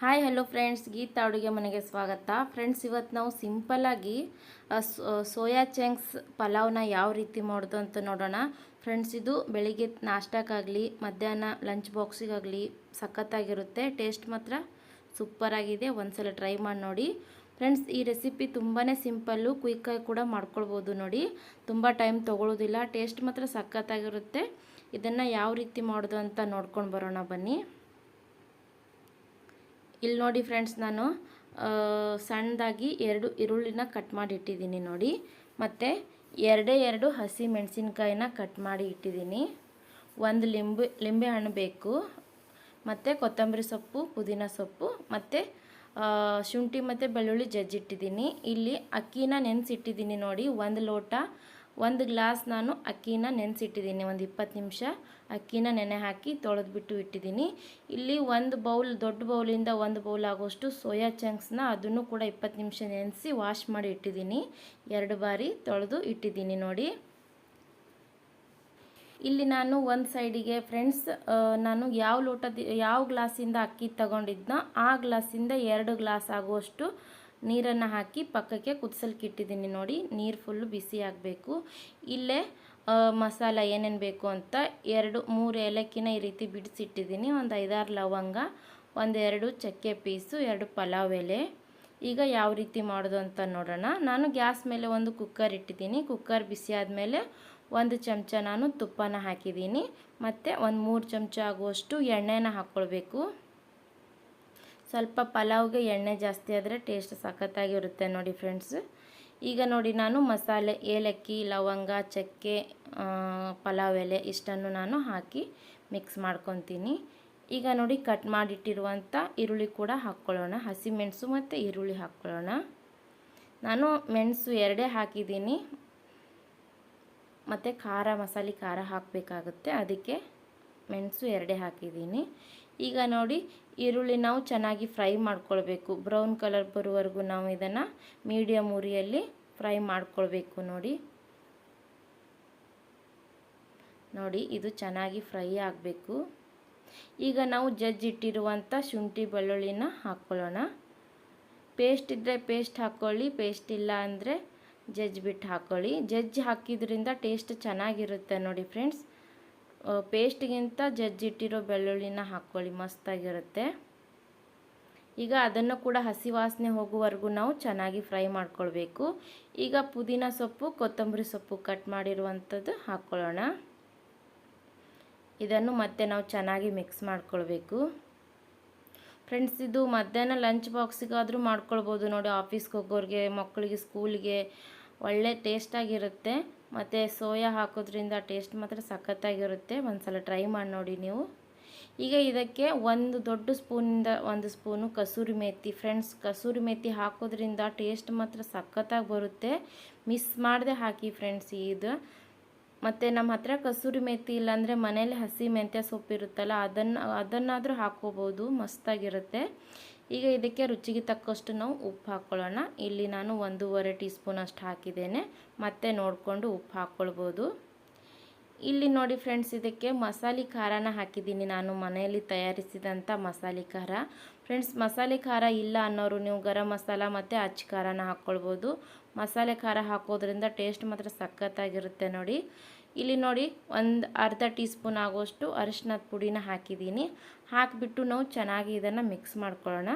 Hi hello friends Geetha ಅಡುಗೆ ಮನೆಗೆ ಸ್ವಾಗತ. ಫ್ರೆಂಡ್ಸ್ ಇವತ್ತು ನಾವು ಸಿಂಪಲ್ಲಾಗಿ ಸೋಯಾ ಚಂಕ್ಸ್ ಪಲಾವ್ನ ಯಾವ ರೀತಿ ಮಾಡೋದು ಅಂತ ನೋಡೋಣ. ಫ್ರೆಂಡ್ಸ್ ಇದು ಬೆಳಿಗ್ಗೆ ನಾಷ್ಟಕ್ಕಾಗಲಿ, ಮಧ್ಯಾಹ್ನ ಲಂಚ್ ಬಾಕ್ಸಿಗಾಗಲಿ ಸಖತ್ತಾಗಿರುತ್ತೆ. ಟೇಸ್ಟ್ ಮಾತ್ರ ಸೂಪರಾಗಿದೆ ಒಂದ್ಸಲ ಟ್ರೈ ಮಾಡಿ ನೋಡಿ. ಫ್ರೆಂಡ್ಸ್ ಈ ರೆಸಿಪಿ ತುಂಬಾ ಸಿಂಪಲ್ಲು ಕ್ವಿಕ್ಕಾಗಿ ಕೂಡ ಮಾಡ್ಕೊಳ್ಬೋದು ನೋಡಿ. ತುಂಬ ಟೈಮ್ ತೊಗೊಳ್ಳೋದಿಲ್ಲ ಟೇಸ್ಟ್ ಮಾತ್ರ ಸಖತ್ತಾಗಿರುತ್ತೆ. ಇದನ್ನು ಯಾವ ರೀತಿ ಮಾಡೋದು ಅಂತ ನೋಡ್ಕೊಂಡು ಬರೋಣ ಬನ್ನಿ. ಇಲ್ಲಿ ನೋಡಿ ಫ್ರೆಂಡ್ಸ್ ನಾನು ಸಣ್ಣದಾಗಿ ಎರಡು ಈರುಳ್ಳಿನ ಕಟ್ ಮಾಡಿ ಇಟ್ಟಿದ್ದೀನಿ ನೋಡಿ. ಮತ್ತು ಎರಡೇ ಎರಡು ಹಸಿ ಮೆಣಸಿನ್ಕಾಯಿನ ಕಟ್ ಮಾಡಿ ಇಟ್ಟಿದ್ದೀನಿ. ಒಂದು ಲಿಂಬೆ ಲಿಂಬೆ ಹಣ್ಣು ಬೇಕು. ಮತ್ತು ಕೊತ್ತಂಬರಿ ಸೊಪ್ಪು, ಪುದೀನ ಸೊಪ್ಪು, ಮತ್ತು ಶುಂಠಿ ಮತ್ತು ಬೆಳ್ಳುಳ್ಳಿ ಜಜ್ಜಿಟ್ಟಿದ್ದೀನಿ ಇಲ್ಲಿ ಅಕ್ಕಿನ ನೆನೆಸಿಟ್ಟಿದ್ದೀನಿ ನೋಡಿ. ಒಂದು ಲೋಟ, ಒಂದು ಗ್ಲಾಸ್ ನಾನು ಅಕ್ಕಿನ ನೆನೆಸಿಟ್ಟಿದ್ದೀನಿ. ಒಂದು ಇಪ್ಪತ್ತು ನಿಮಿಷ ಅಕ್ಕಿನ ನೆನೆ ಹಾಕಿ ತೊಳೆದ್ಬಿಟ್ಟು ಇಟ್ಟಿದ್ದೀನಿ. ಇಲ್ಲಿ ಒಂದು ಬೌಲ್, ದೊಡ್ಡ ಬೌಲಿಂದ ಒಂದು ಬೌಲ್ ಆಗೋಷ್ಟು ಸೋಯಾ ಚಂಕ್ಸ್ನ ಅದನ್ನು ಕೂಡ ಇಪ್ಪತ್ತು ನಿಮಿಷ ನೆನೆಸಿ ವಾಶ್ ಮಾಡಿ ಇಟ್ಟಿದ್ದೀನಿ. ಎರಡು ಬಾರಿ ತೊಳೆದು ಇಟ್ಟಿದ್ದೀನಿ ನೋಡಿ. ಇಲ್ಲಿ ನಾನು ಒಂದು ಸೈಡಿಗೆ ಫ್ರೆಂಡ್ಸ್ ನಾನು ಯಾವ ಲೋಟ ಯಾವ ಗ್ಲಾಸಿಂದ ಅಕ್ಕಿ ತಗೊಂಡಿದ್ನ ಆ ಗ್ಲಾಸಿಂದ ಎರಡು ಗ್ಲಾಸ್ ಆಗುವಷ್ಟು ನೀರನ್ನು ಹಾಕಿ ಪಕ್ಕಕ್ಕೆ ಕುದಿಸಲ್ಕಿಟ್ಟಿದ್ದೀನಿ ನೋಡಿ. ನೀರು ಫುಲ್ಲು ಬಿಸಿ ಆಗಬೇಕು. ಇಲ್ಲೇ ಮಸಾಲ ಏನೇನು ಬೇಕು ಅಂತ ಎರಡು, ಮೂರು ಏಲಕ್ಕಿನ ಈ ರೀತಿ ಬಿಡಿಸಿಟ್ಟಿದ್ದೀನಿ. ಒಂದು ಐದಾರು ಲವಂಗ ಒಂದೆರಡು ಚಕ್ಕೆ ಪೀಸು, ಎರಡು ಪಲಾವ್ ಎಲೆ. ಈಗ ಯಾವ ರೀತಿ ಮಾಡೋದು ಅಂತ ನೋಡೋಣ. ನಾನು ಗ್ಯಾಸ್ ಮೇಲೆ ಒಂದು ಕುಕ್ಕರ್ ಇಟ್ಟಿದ್ದೀನಿ. ಕುಕ್ಕರ್ ಬಿಸಿ ಆದಮೇಲೆ ಒಂದು ಚಮಚ ನಾನು ತುಪ್ಪನ ಹಾಕಿದ್ದೀನಿ. ಮತ್ತು ಒಂದು ಮೂರು ಚಮಚ ಆಗುವಷ್ಟು ಎಣ್ಣೆನ ಹಾಕ್ಕೊಳ್ಬೇಕು ಸ್ವಲ್ಪ ಪಲಾವ್ಗೆ ಎಣ್ಣೆ ಜಾಸ್ತಿ ಆದರೆ ಟೇಸ್ಟ್ ಸಖತ್ತಾಗಿರುತ್ತೆ ನೋಡಿ ಫ್ರೆಂಡ್ಸ್. ಈಗ ನೋಡಿ ನಾನು ಮಸಾಲೆ, ಏಲಕ್ಕಿ, ಲವಂಗ, ಚಕ್ಕೆ ಪಲಾವ್ ಎಲೆ ಇಷ್ಟನ್ನು ನಾನು ಹಾಕಿ ಮಿಕ್ಸ್ ಮಾಡ್ಕೊತೀನಿ. ಈಗ ನೋಡಿ ಕಟ್ ಮಾಡಿಟ್ಟಿರುವಂಥ ಈರುಳ್ಳಿ ಕೂಡ ಹಾಕ್ಕೊಳ್ಳೋಣ. ಹಸಿಮೆಣಸು ಮತ್ತು ಈರುಳ್ಳಿ ಹಾಕ್ಕೊಳ್ಳೋಣ. ನಾನು ಮೆಣಸು ಎರಡೇ ಹಾಕಿದ್ದೀನಿ. ಮತ್ತು ಖಾರ ಮಸಾಲೆ ಖಾರ ಹಾಕಬೇಕಾಗುತ್ತೆ. ಅದಕ್ಕೆ ಮೆಣಸು ಎರಡೇ ಹಾಕಿದ್ದೀನಿ. ಈಗ ನೋಡಿ, ಈರುಳ್ಳಿ ನಾವು ಚೆನ್ನಾಗಿ ಫ್ರೈ ಮಾಡ್ಕೊಳ್ಬೇಕು. ಬ್ರೌನ್ ಕಲರ್ ಬರುವವರೆಗೂ ನಾವು ಇದನ್ನು ಮೀಡಿಯಮ್ ಉರಿಯಲ್ಲಿ ಫ್ರೈ ಮಾಡ್ಕೊಳ್ಬೇಕು ನೋಡಿ. ನೋಡಿ, ಇದು ಚೆನ್ನಾಗಿ ಫ್ರೈ ಆಗಬೇಕು. ಈಗ ನಾವು ಜಜ್ಜಿಟ್ಟಿರುವಂಥ ಶುಂಠಿ ಬೆಳ್ಳುಳ್ಳಿನ ಹಾಕ್ಕೊಳ್ಳೋಣ. ಪೇಸ್ಟ್ ಇದ್ದರೆ ಪೇಸ್ಟ್ ಹಾಕ್ಕೊಳ್ಳಿ, ಪೇಸ್ಟ್ ಇಲ್ಲ ಅಂದರೆ ಜಜ್ಜಿ ಬಿಟ್ಟು ಹಾಕ್ಕೊಳ್ಳಿ. ಜಜ್ಜಿ ಹಾಕಿದ್ರಿಂದ ಟೇಸ್ಟ್ ಚೆನ್ನಾಗಿರುತ್ತೆ ನೋಡಿ ಫ್ರೆಂಡ್ಸ್. ಪೇಸ್ಟ್ಗಿಂತ ಜಜ್ಜಿಟ್ಟಿರೋ ಬೆಳ್ಳುಳ್ಳಿನ ಹಾಕ್ಕೊಳ್ಳಿ, ಮಸ್ತಾಗಿರುತ್ತೆ. ಈಗ ಅದನ್ನು ಕೂಡ ಹಸಿ ವಾಸನೆ ಹೋಗುವವರೆಗೂ ನಾವು ಚೆನ್ನಾಗಿ ಫ್ರೈ ಮಾಡ್ಕೊಳ್ಬೇಕು. ಈಗ ಪುದೀನ ಸೊಪ್ಪು, ಕೊತ್ತಂಬರಿ ಸೊಪ್ಪು ಕಟ್ ಮಾಡಿರುವಂಥದ್ದು ಹಾಕ್ಕೊಳ್ಳೋಣ. ಇದನ್ನು ಮತ್ತೆ ನಾವು ಚೆನ್ನಾಗಿ ಮಿಕ್ಸ್ ಮಾಡ್ಕೊಳ್ಬೇಕು. ಫ್ರೆಂಡ್ಸ್ ಇದು ಮಧ್ಯಾಹ್ನ ಲಂಚ್ ಬಾಕ್ಸಿಗಾದರೂ ಮಾಡ್ಕೊಳ್ಬೋದು. ನೋಡಿ ಆಫೀಸ್ಗೆ ಹೋಗೋರಿಗೆ, ಮಕ್ಕಳಿಗೆ ಸ್ಕೂಲಿಗೆ ಒಳ್ಳೆ ಟೇಸ್ಟಾಗಿರುತ್ತೆ ಮತ್ತು ಸೋಯಾ ಹಾಕೋದ್ರಿಂದ ಟೇಸ್ಟ್ ಮಾತ್ರ ಸಖತ್ತಾಗಿರುತ್ತೆ. ಒಂದು ಸಲ ಟ್ರೈ ಮಾಡಿ ನೋಡಿ ನೀವು. ಈಗ ಇದಕ್ಕೆ ಒಂದು ದೊಡ್ಡ ಸ್ಪೂನಿಂದ ಒಂದು ಸ್ಪೂನು ಕಸೂರಿ ಮೇಥಿ ಫ್ರೆಂಡ್ಸ್ ಕಸೂರಿ ಮೇಥಿ ಹಾಕೋದ್ರಿಂದ ಟೇಸ್ಟ್ ಮಾತ್ರ ಸಖತ್ತಾಗಿ ಬರುತ್ತೆ. ಮಿಸ್ ಮಾಡದೆ ಹಾಕಿ ಫ್ರೆಂಡ್ಸ್ ಇದು. ಮತ್ತು ನಮ್ಮ ಹತ್ರ ಕಸೂರಿ ಮೇಥಿ ಇಲ್ಲಾಂದರೆ ಮನೇಲಿ ಹಸಿ ಮೆಂತ್ಯ ಸೊಪ್ಪು ಇರುತ್ತಲ್ಲ ಅದನ್ನು, ಅದನ್ನಾದರೂ ಹಾಕ್ಕೋಬೋದು. ಮಸ್ತಾಗಿರುತ್ತೆ. ಈಗ ಇದಕ್ಕೆ ರುಚಿಗೆ ತಕ್ಕಷ್ಟು ನಾವು ಉಪ್ಪು ಹಾಕ್ಕೊಳ್ಳೋಣ ಇಲ್ಲಿ ನಾನು ಒಂದೂವರೆ ಟೀ ಸ್ಪೂನ್ ಅಷ್ಟು ಹಾಕಿದ್ದೇನೆ. ಮತ್ತೆ ನೋಡಿಕೊಂಡು ಉಪ್ಪು ಹಾಕ್ಕೊಳ್ಬೋದು ಇಲ್ಲಿ ನೋಡಿ ಫ್ರೆಂಡ್ಸ್, ಇದಕ್ಕೆ ಮಸಾಲೆ ಖಾರನ ಹಾಕಿದ್ದೀನಿ ನಾನು. ಮನೆಯಲ್ಲಿ ತಯಾರಿಸಿದಂಥ ಮಸಾಲೆ ಖಾರ. ಫ್ರೆಂಡ್ಸ್, ಮಸಾಲೆ ಖಾರ ಇಲ್ಲ ಅನ್ನೋರು ನೀವು ಗರಂ ಮಸಾಲ ಮತ್ತು ಅಚ್ಚ ಖಾರನ ಹಾಕ್ಕೊಳ್ಬೋದು ಮಸಾಲೆ ಖಾರ ಹಾಕೋದ್ರಿಂದ ಟೇಸ್ಟ್ ಮಾತ್ರ ಸಖತ್ತಾಗಿರುತ್ತೆ ನೋಡಿ. ಇಲ್ಲಿ ನೋಡಿ ಒಂದು ಅರ್ಧ ಟೀ ಸ್ಪೂನ್ ಆಗುವಷ್ಟು ಅರಿಶಿನದ ಪುಡಿನ ಹಾಕಿದ್ದೀನಿ. ಹಾಕಿಬಿಟ್ಟು ನಾವು ಚೆನ್ನಾಗಿ ಇದನ್ನು ಮಿಕ್ಸ್ ಮಾಡ್ಕೊಳ್ಳೋಣ.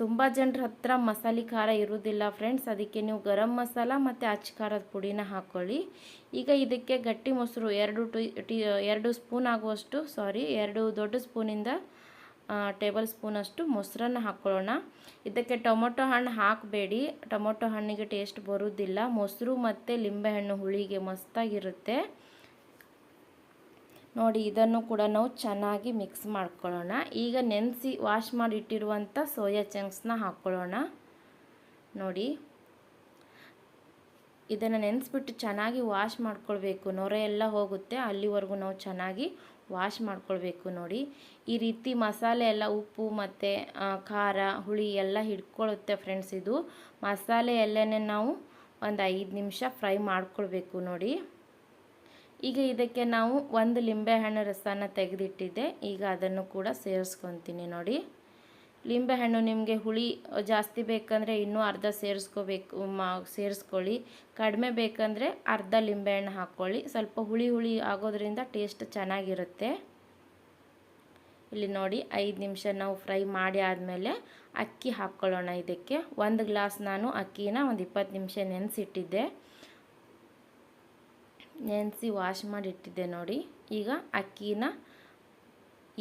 ತುಂಬ ಜನರ ಹತ್ರ ಮಸಾಲೆ ಖಾರ ಇರೋದಿಲ್ಲ ಫ್ರೆಂಡ್ಸ್, ಅದಕ್ಕೆ ನೀವು ಗರಂ ಮಸಾಲ ಮತ್ತು ಅಚ್ಚ ಖಾರದ ಪುಡಿನ ಹಾಕ್ಕೊಳ್ಳಿ ಈಗ ಇದಕ್ಕೆ ಗಟ್ಟಿ ಮೊಸರು ಎರಡು ಟೀ ಟೀ, ಎರಡು ಸ್ಪೂನ್ ಆಗುವಷ್ಟು, ಸಾರಿ, ಎರಡು ದೊಡ್ಡ ಸ್ಪೂನಿಂದ ಟೇಬಲ್ ಸ್ಪೂನಷ್ಟು ಮೊಸರನ್ನು ಹಾಕ್ಕೊಳ್ಳೋಣ ಇದಕ್ಕೆ ಟೊಮೊಟೊ ಹಣ್ಣು ಹಾಕಬೇಡಿ. ಟೊಮೊಟೊ ಹಣ್ಣಿಗೆ ಟೇಸ್ಟ್ ಬರೋದಿಲ್ಲ. ಮೊಸರು ಮತ್ತು ಲಿಂಬೆಹಣ್ಣು ಹುಳಿಗೆ ಮಸ್ತಾಗಿರುತ್ತೆ. ನೋಡಿ, ಇದನ್ನು ಕೂಡ ನಾವು ಚೆನ್ನಾಗಿ ಮಿಕ್ಸ್ ಮಾಡ್ಕೊಳ್ಳೋಣ. ಈಗ ನೆನೆಸಿ ವಾಶ್ ಮಾಡಿ ಇಟ್ಟಿರುವಂಥ ಸೋಯಾ ಚಂಕ್ಸ್ನ ಹಾಕ್ಕೊಳ್ಳೋಣ ನೋಡಿ, ಇದನ್ನು ನೆನೆಸ್ಬಿಟ್ಟು ಚೆನ್ನಾಗಿ ವಾಶ್ ಮಾಡ್ಕೊಳ್ಬೇಕು. ನೊರೆ ಎಲ್ಲ ಹೋಗುತ್ತೆ. ಅಲ್ಲಿವರೆಗೂ ನಾವು ಚೆನ್ನಾಗಿ ವಾಶ್ ಮಾಡ್ಕೊಳ್ಬೇಕು ನೋಡಿ. ಈ ರೀತಿ ಮಸಾಲೆ ಎಲ್ಲ ಉಪ್ಪು ಮತ್ತು ಖಾರ, ಹುಳಿ ಎಲ್ಲ ಹಿಡ್ಕೊಳ್ಳುತ್ತೆ ಫ್ರೆಂಡ್ಸ್ ಇದು. ಮಸಾಲೆ ಎಲ್ಲನೇ ನಾವು ಒಂದು ಐದು ನಿಮಿಷ ಫ್ರೈ ಮಾಡ್ಕೊಳ್ಬೇಕು ನೋಡಿ. ಈಗ ಇದಕ್ಕೆ ನಾವು ಒಂದು ಲಿಂಬೆಹಣ್ಣು ರಸನ ತೆಗೆದಿಟ್ಟಿದ್ದೆ. ಈಗ ಅದನ್ನು ಕೂಡ ಸೇರಿಸ್ಕೊತೀನಿ ನೋಡಿ. ಲಿಂಬೆಹಣ್ಣು ನಿಮಗೆ ಹುಳಿ ಜಾಸ್ತಿ ಬೇಕಂದರೆ ಇನ್ನೂ ಅರ್ಧ ಸೇರಿಸ್ಕೋಬೇಕು, ಮಾ, ಸೇರಿಸ್ಕೊಳ್ಳಿ. ಕಡಿಮೆ ಬೇಕಂದರೆ ಅರ್ಧ ಲಿಂಬೆಹಣ್ಣು ಹಾಕ್ಕೊಳ್ಳಿ. ಸ್ವಲ್ಪ ಹುಳಿ ಹುಳಿ ಆಗೋದ್ರಿಂದ ಟೇಸ್ಟ್ ಚೆನ್ನಾಗಿರುತ್ತೆ. ಇಲ್ಲಿ ನೋಡಿ, ಐದು ನಿಮಿಷ ನಾವು ಫ್ರೈ ಮಾಡಿ ಆದಮೇಲೆ ಅಕ್ಕಿ ಹಾಕ್ಕೊಳ್ಳೋಣ ಇದಕ್ಕೆ. ಒಂದು ಗ್ಲಾಸ್ ನಾನು ಅಕ್ಕಿನ ಒಂದು ಇಪ್ಪತ್ತು ನಿಮಿಷ ನೆನೆಸಿಟ್ಟಿದ್ದೆ. ನೆನೆಸಿ ವಾಶ್ ಮಾಡಿ ಇಟ್ಟಿದ್ದೆ ನೋಡಿ. ಈಗ ಅಕ್ಕಿನ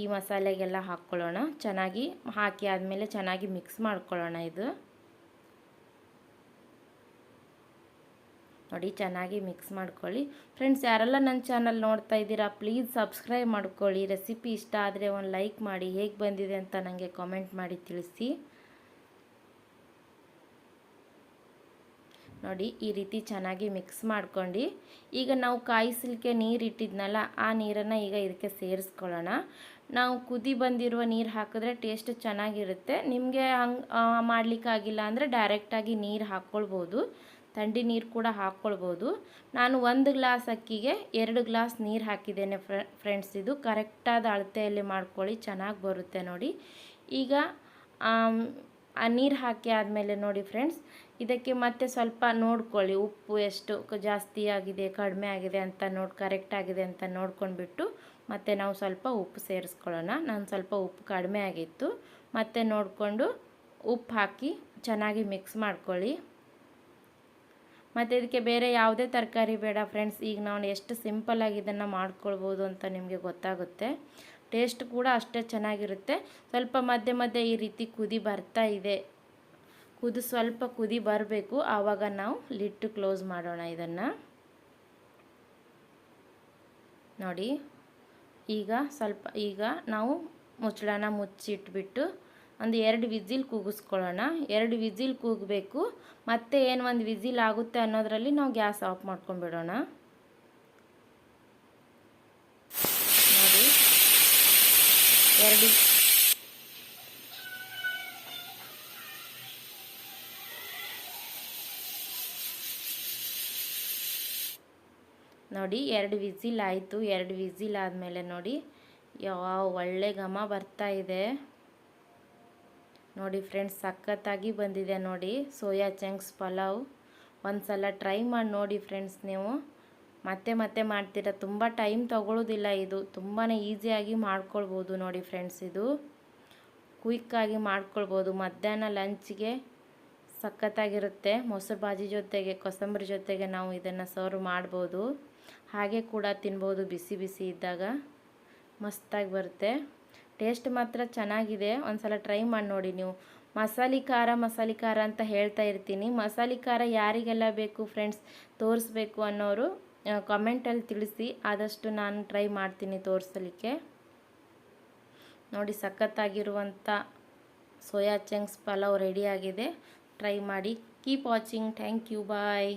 ಈ ಮಸಾಲೆಗೆಲ್ಲ ಹಾಕ್ಕೊಳ್ಳೋಣ. ಚೆನ್ನಾಗಿ ಹಾಕಿ ಆದಮೇಲೆ ಚೆನ್ನಾಗಿ ಮಿಕ್ಸ್ ಮಾಡ್ಕೊಳ್ಳೋಣ ಇದು. ನೋಡಿ, ಚೆನ್ನಾಗಿ ಮಿಕ್ಸ್ ಮಾಡ್ಕೊಳ್ಳಿ. ಫ್ರೆಂಡ್ಸ್ ಯಾರೆಲ್ಲ ನನ್ನ ಚಾನಲ್ ನೋಡ್ತಾ ಇದ್ದೀರಾ ಪ್ಲೀಸ್ ಸಬ್ಸ್ಕ್ರೈಬ್ ಮಾಡ್ಕೊಳ್ಳಿ. ರೆಸಿಪಿ ಇಷ್ಟ ಆದರೆ ಒಂದು ಲೈಕ್ ಮಾಡಿ. ಹೇಗೆ ಬಂದಿದೆ ಅಂತ ನನಗೆ ಕಾಮೆಂಟ್ ಮಾಡಿ ತಿಳಿಸಿ. ನೋಡಿ, ಈ ರೀತಿ ಚೆನ್ನಾಗಿ ಮಿಕ್ಸ್ ಮಾಡ್ಕೊಂಡು. ಈಗ ನಾವು ಕಾಯಿಸಲಿಕ್ಕೆ ನೀರು ಇಟ್ಟಿದ್ನಲ್ಲ, ಆ ನೀರನ್ನು ಈಗ ಇದಕ್ಕೆ ಸೇರಿಸ್ಕೊಳ್ಳೋಣ. ನಾವು ಕುದಿ ಬಂದಿರುವ ನೀರು ಹಾಕಿದ್ರೆ ಟೇಸ್ಟ್ ಚೆನ್ನಾಗಿರುತ್ತೆ. ನಿಮಗೆ ಹಂಗೆ ಮಾಡಲಿಕ್ಕಾಗಿಲ್ಲ ಅಂದರೆ ಡೈರೆಕ್ಟಾಗಿ ನೀರು ಹಾಕ್ಕೊಳ್ಬೋದು ಥಂಡಿ ನೀರು ಕೂಡ ಹಾಕ್ಕೊಳ್ಬೋದು ನಾನು ಒಂದು ಗ್ಲಾಸ್ ಅಕ್ಕಿಗೆ ಎರಡು ಗ್ಲಾಸ್ ನೀರು ಹಾಕಿದ್ದೇನೆ ಫ್ರೆಂಡ್ಸ್ ಇದು ಕರೆಕ್ಟಾದ ಅಳತೆಯಲ್ಲಿ ಮಾಡ್ಕೊಳ್ಳಿ, ಚೆನ್ನಾಗಿ ಬರುತ್ತೆ ನೋಡಿ. ಈಗ ಆ ನೀರು ಹಾಕಿ ಆದಮೇಲೆ ನೋಡಿ ಫ್ರೆಂಡ್ಸ್ ಇದಕ್ಕೆ ಮತ್ತೆ ಸ್ವಲ್ಪ ನೋಡ್ಕೊಳ್ಳಿ, ಉಪ್ಪು ಎಷ್ಟು ಜಾಸ್ತಿ ಆಗಿದೆ, ಕಡಿಮೆ ಆಗಿದೆ ಅಂತ ನೋಡಿ ಕರೆಕ್ಟ್ ಆಗಿದೆ ಅಂತ ನೋಡ್ಕೊಂಡ್ಬಿಟ್ಟು ಮತ್ತು ನಾವು ಸ್ವಲ್ಪ ಉಪ್ಪು ಸೇರಿಸ್ಕೊಳ್ಳೋಣ. ನಾನು ಸ್ವಲ್ಪ ಉಪ್ಪು ಕಡಿಮೆ ಆಗಿತ್ತು. ಮತ್ತೆ ನೋಡಿಕೊಂಡು ಉಪ್ಪು ಹಾಕಿ ಚೆನ್ನಾಗಿ ಮಿಕ್ಸ್ ಮಾಡ್ಕೊಳ್ಳಿ. ಮತ್ತು ಇದಕ್ಕೆ ಬೇರೆ ಯಾವುದೇ ತರಕಾರಿ ಬೇಡ ಫ್ರೆಂಡ್ಸ್ ಈಗ ನಾವು ಎಷ್ಟು ಸಿಂಪಲ್ಲಾಗಿ ಇದನ್ನು ಮಾಡ್ಕೊಳ್ಬೋದು ಅಂತ ನಿಮಗೆ ಗೊತ್ತಾಗುತ್ತೆ. ಟೇಸ್ಟ್ ಕೂಡ ಅಷ್ಟೇ ಚೆನ್ನಾಗಿರುತ್ತೆ. ಸ್ವಲ್ಪ ಮಧ್ಯೆ ಮಧ್ಯೆ ಈ ರೀತಿ ಕುದಿ ಬರ್ತಾ ಇದೆ. ಕುದಿ ಸ್ವಲ್ಪ ಕುದಿ ಬರಬೇಕು. ಆವಾಗ ನಾವು ಲಿಟ್ಟು ಕ್ಲೋಸ್ ಮಾಡೋಣ ಇದನ್ನು. ನೋಡಿ. ಈಗ ಸ್ವಲ್ಪ, ಈಗ ನಾವು ಮುಚ್ಚಳನ ಮುಚ್ಚಿಟ್ಬಿಟ್ಟು ಒಂದು ಎರಡು ವಿಸಿಲ್ ಕೂಗಿಸ್ಕೊಳ್ಳೋಣ. ಎರಡು ವಿಸಿಲ್ ಕೂಗಬೇಕು. ಮತ್ತೆ ಏನು ಒಂದು ವಿಸಿಲ್ ಆಗುತ್ತೆ ಅನ್ನೋದರಲ್ಲಿ ನಾವು ಗ್ಯಾಸ್ ಆಫ್ ಮಾಡ್ಕೊಂಡ್ಬಿಡೋಣ. ನೋಡಿ. ಎರಡು ನೋಡಿ, ಎರಡು ವಿಝಿಲ್ ಆಯಿತು, ಎರಡು ವಿಸಿಲ್ ಆದಮೇಲೆ ನೋಡಿ. ಯಾವ ಒಳ್ಳೆ ಘಮ ಬರ್ತಾ ಇದೆ. ನೋಡಿ ಫ್ರೆಂಡ್ಸ್, ಸಖತ್ತಾಗಿ ಬಂದಿದೆ ನೋಡಿ. Soya chunks pulao. ಒಂದು ಸಲ ಟ್ರೈ ಮಾಡಿ ನೋಡಿ ಫ್ರೆಂಡ್ಸ್ ನೀವು. ಮತ್ತೆ ಮತ್ತೆ ಮಾಡ್ತೀರ? ತುಂಬ ಟೈಮ್ ತಗೊಳ್ಳೋದಿಲ್ಲ ಇದು. ತುಂಬಾ ಈಸಿಯಾಗಿ ಮಾಡ್ಕೊಳ್ಬೋದು ನೋಡಿ ಫ್ರೆಂಡ್ಸ್ ಇದು. ಕ್ವಿಕ್ಕಾಗಿ ಮಾಡ್ಕೊಳ್ಬೋದು. ಮಧ್ಯಾಹ್ನ ಲಂಚ್ಗೆ ಸಖತ್ತಾಗಿರುತ್ತೆ. ಮೊಸರು ಬಾಜಿ ಜೊತೆಗೆ, ಕೊಸಂಬರಿ ಜೊತೆಗೆ ನಾವು ಇದನ್ನು ಸರ್ವ್ ಮಾಡ್ಬೋದು. ಹಾಗೆ ಕೂಡ ತಿನ್ಬೋದು. ಬಿಸಿ ಬಿಸಿ ಇದ್ದಾಗ ಮಸ್ತಾಗಿ ಬರುತ್ತೆ. ಟೇಸ್ಟ್ ಮಾತ್ರ ಚೆನ್ನಾಗಿದೆ. ಒಂದು ಸಲ ಟ್ರೈ ಮಾಡಿ ನೋಡಿ ನೀವು. ಮಸಾಲೆ ಖಾರ ಮಸಾಲೆ ಖಾರ ಅಂತ ಹೇಳ್ತಾ ಇರ್ತೀನಿ. ಮಸಾಲೆ ಖಾರ ಯಾರಿಗೆಲ್ಲ ಬೇಕು ಫ್ರೆಂಡ್ಸ್ ತೋರಿಸ್ಬೇಕು ಅನ್ನೋರು ಕಾಮೆಂಟಲ್ಲಿ ತಿಳಿಸಿ. ಆದಷ್ಟು ನಾನು ಟ್ರೈ ಮಾಡ್ತೀನಿ ತೋರಿಸಲಿಕ್ಕೆ. ನೋಡಿ, ಸಖತ್ತಾಗಿರುವಂಥ ಸೋಯಾ ಚಂಕ್ಸ್ ಪಲಾವ್ ರೆಡಿಯಾಗಿದೆ ಟ್ರೈ ಮಾಡಿ. Keep watching thank you bye